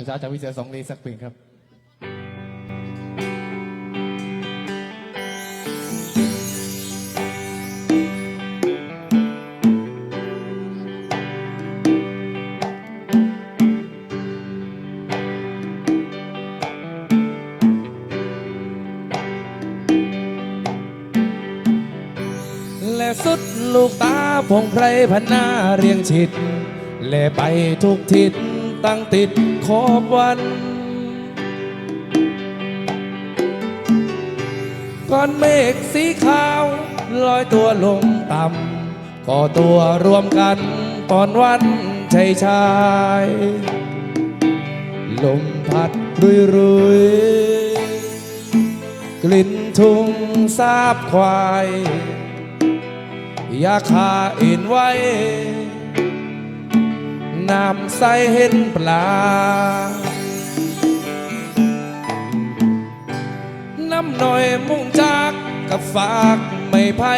อาจารย์จากวิเศษสองลีสักเพลงครับและสุดลูกตาพงไพรพนาเรียงชิด และไปทุกทิศ ตั้งติดขอบวัน ก้อนเมฆสีขาวลอยตัวลงต่ำก่อตัวรวมกันตอนวันชัยชาย ลมพัดรุยรุยกลิ่นทุ่งสาบควายอยากขาเอ็นไว้ ใสเห็นปลา น้ำหน่อยมุ่งจากกับฝากไม่ไพ่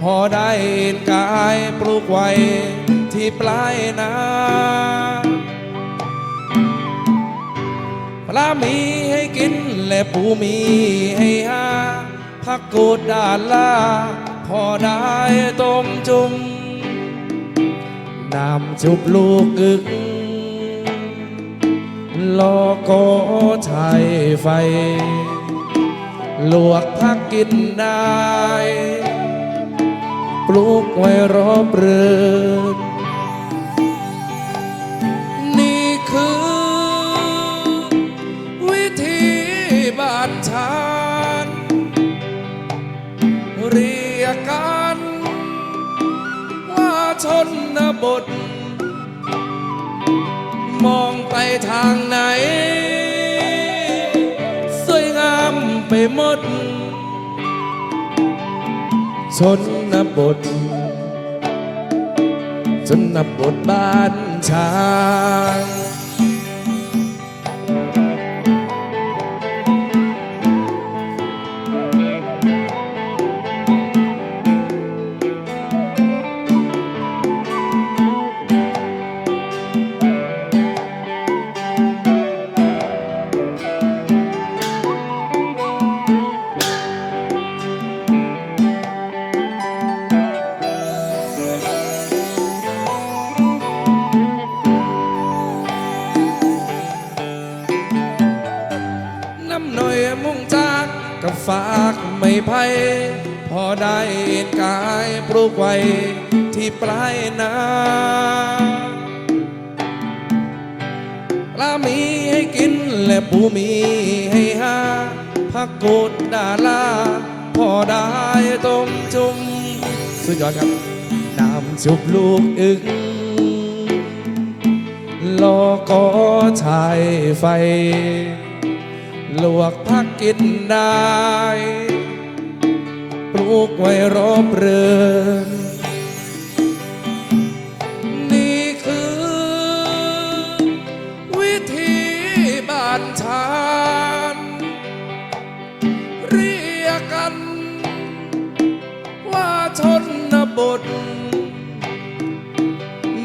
พอได้กายปลูกไว้ที่ปลายนาปลามีให้กินและปูมีให้หาผักกูดด่านลาพอได้ต้มจุ่ม น้ำจุบลูกอึกลอก็ใช้ไฟ ลวกพักกินได้ ปลูกไว้รอบเรือนนี่คือ วิธีบานชานเรียกกัน ชนบท มองไปทางไหน สวยงามไปหมด ชนบท ชนบทบ้านช้าง กับฝากไม่ไพ่พอได้เห็นกายปลูกไว้ที่ปลายนาปลามีให้กินและปูมีให้หาผักกูดดาลาพอได้ต้มจุ่มสุดยอดครับน้ำจุบลูกอึกลอก็ใช้ไฟ ลวกพักกินได้ ปลูกไว้รอบเรือนนี่คือ วิธีบ้านชานเรียกกัน ว่าชนบท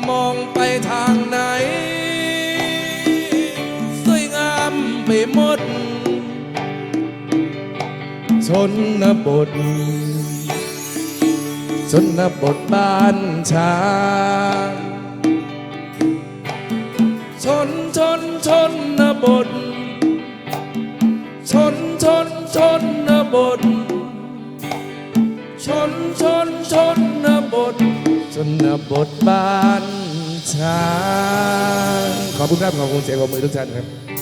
มองไปทางไหน สวยงามไปหมด ชนบท ชนบทบ้านช้างชนชนชนบท ชนชนชนบท ชนชนชนบท ชนบทบ้านช้างขอบคุณครับขอบคุณเสียงปรบมือทุกท่านครับ